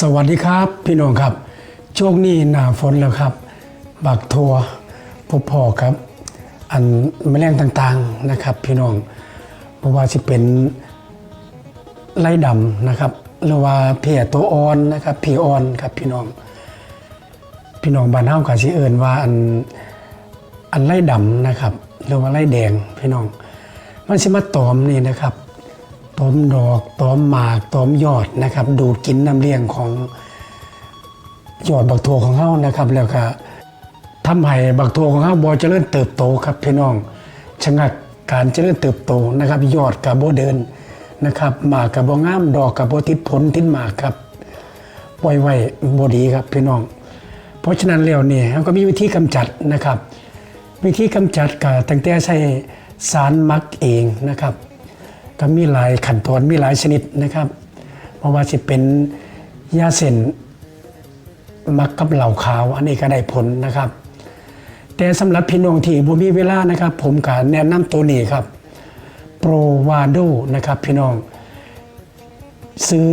สวัสดีครับ พี่น้องครับ ช่วงนี้หนาฝนแล้วครับ บักทัวพบพอครับ อันแมลงต่างๆนะครับ พี่น้องเพราะว่าจะเป็นไล่ดำนะครับหรือว่าเพียตัวอ่อนนะครับผีอ่อนครับพี่น้อง พี่น้องบ้านเฮาก็สิเอิ้นว่าอันอันไล่ดำนะครับหรือว่าไล่แดงพี่น้อง มันสิมาตอมนี่นะครับ ตอมดอกตอมหมากตอมยอดนะครับ ดูดกินน้ำเลี้ยงของยอดบักถั่วของเฮานะครับ แล้วก็ทำให้บักถั่วของเฮาบ่เจริญเติบโตครับพี่น้องชะงักการเจริญเติบโตนะครับ ยอดกับบ่เดินนะครับหมากกับบ่งามดอกกับบ่ติดผลติดหมากครับปล่อยไว้บ่ดีครับพี่น้อง เพราะฉะนั้นแล้วนี่เราก็มีวิธีกำจัดนะครับ วิธีกำจัดก็ตั้งแต่ใช้สารมักเองนะครับ ก็มีหลายขั้นตอนมีหลายชนิดนะครับเพราะว่าจะเป็นยาเส้นมักกับเหล่าขาว อันนี้ก็ได้ผลนะครับ แต่สำหรับพี่น้องที่บ่มีเวลานะครับ ผมก็แนะนำตัวนี้ครับโปรวาโดนะครับพี่น้อง ซื้อ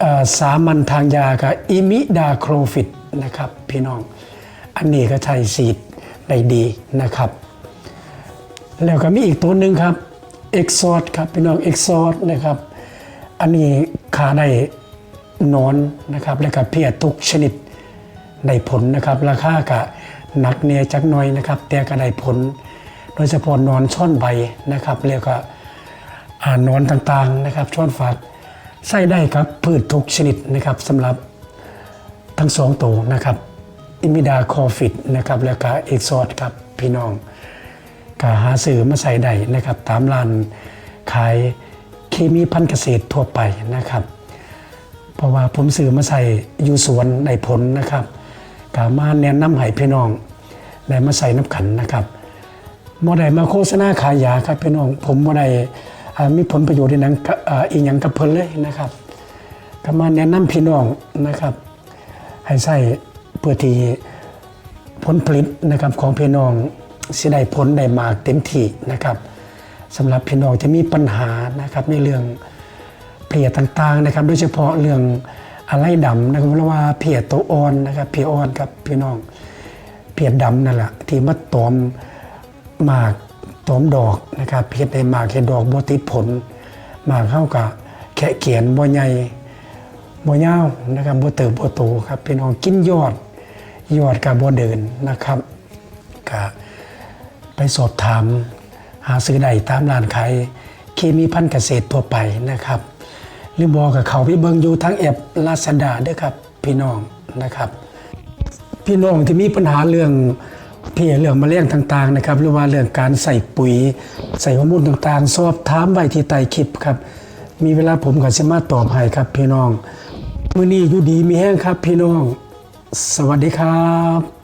เออสามัญทางยากับอิมิดาโครฟิตนะครับพี่น้อง อันนี้ก็ใช้สีดได้ดีนะครับ แล้วก็มีอีกตัวหนึ่งครับ เอ็กซอดครับพี่น้องเอ็กซอดนะครับ อันนี้ขาได้นอนนะครับ แล้วก็เพียทุกชนิดได้ผลนะครับ ราคาก็หนักเนียจักหน่อยนะครับ แต่ก็ได้ผล โดยเฉพาะนอนช่อนใบนะครับแล้วก็อ่านอนต่างๆนะครับ ช่อนฝักใส่ได้ครับพืชทุกชนิดนะครับสำหรับทั้งสองตัวนะครับ อิมิดาคอฟิตนะครับแล้วก็เอ็กซอดครับพี่น้อง ก็หาซื้อมาใส่ได้นะครับ ตามร้านขายเคมีพันธุ์เกษตรทั่วไปนะครับ เพราะว่าผมซื้อมาใส่อยู่สวนในผลนะครับก็มาแนะนำให้พี่น้องได้มาใส่น้ำขันนะครับบ่ได้มาโฆษณาขายยาครับพี่น้องผมบ่ได้อ่ามีผลประโยชน์ในนั้นกับอ่างกับเพิ่นเลยนะครับก็มาแนะนำพี่น้องนะครับ ให้ใส่เพื่อที่ผลผลิตนะครับของพี่น้อง สิได้ผลได้มากเต็มที่นะครับสำหรับพี่น้องที่มีปัญหานะครับในเรื่องเพียต่างๆนะครับ โดยเฉพาะเรื่องอะไรดำนะครับเพราะว่าเพียตัวอ่อนนะครับเพียอ่อนครับพี่น้องเพียดำนั่นแหละที่มาตอมหมากตอมดอกนะครับเพียในหมากเห็ดดอกบ่ติดผลหมากเข้ากับแขะเขียนบ่ใหญ่บ่ยาวนะครับบ่เติบบ่โตครับพี่น้องกินยอดยอดกับบ่เดินนะครับก็ไป สอบถาม หาซื้อได้ตามร้านขายเคมีพันธุ์เกษตรทั่วไปนะครับ หรือบอกกับเขาพี่เบิงอยู่ทั้งแอปลาซาดาด้วยครับพี่น้องนะครับ พี่น้องที่มีปัญหาเรื่องเพียเรื่องมะเร็งต่างๆนะครับหรือว่าเรื่องการใส่ปุ๋ย ใส่ฮอร์โมนต่างๆ สอบถามไว้ที่ใต้คลิปครับ มีเวลาผมก็จะมาตอบให้ครับพี่น้องมื้อนี้อยู่ดีมีแห้งครับพี่น้อง สวัสดีครับ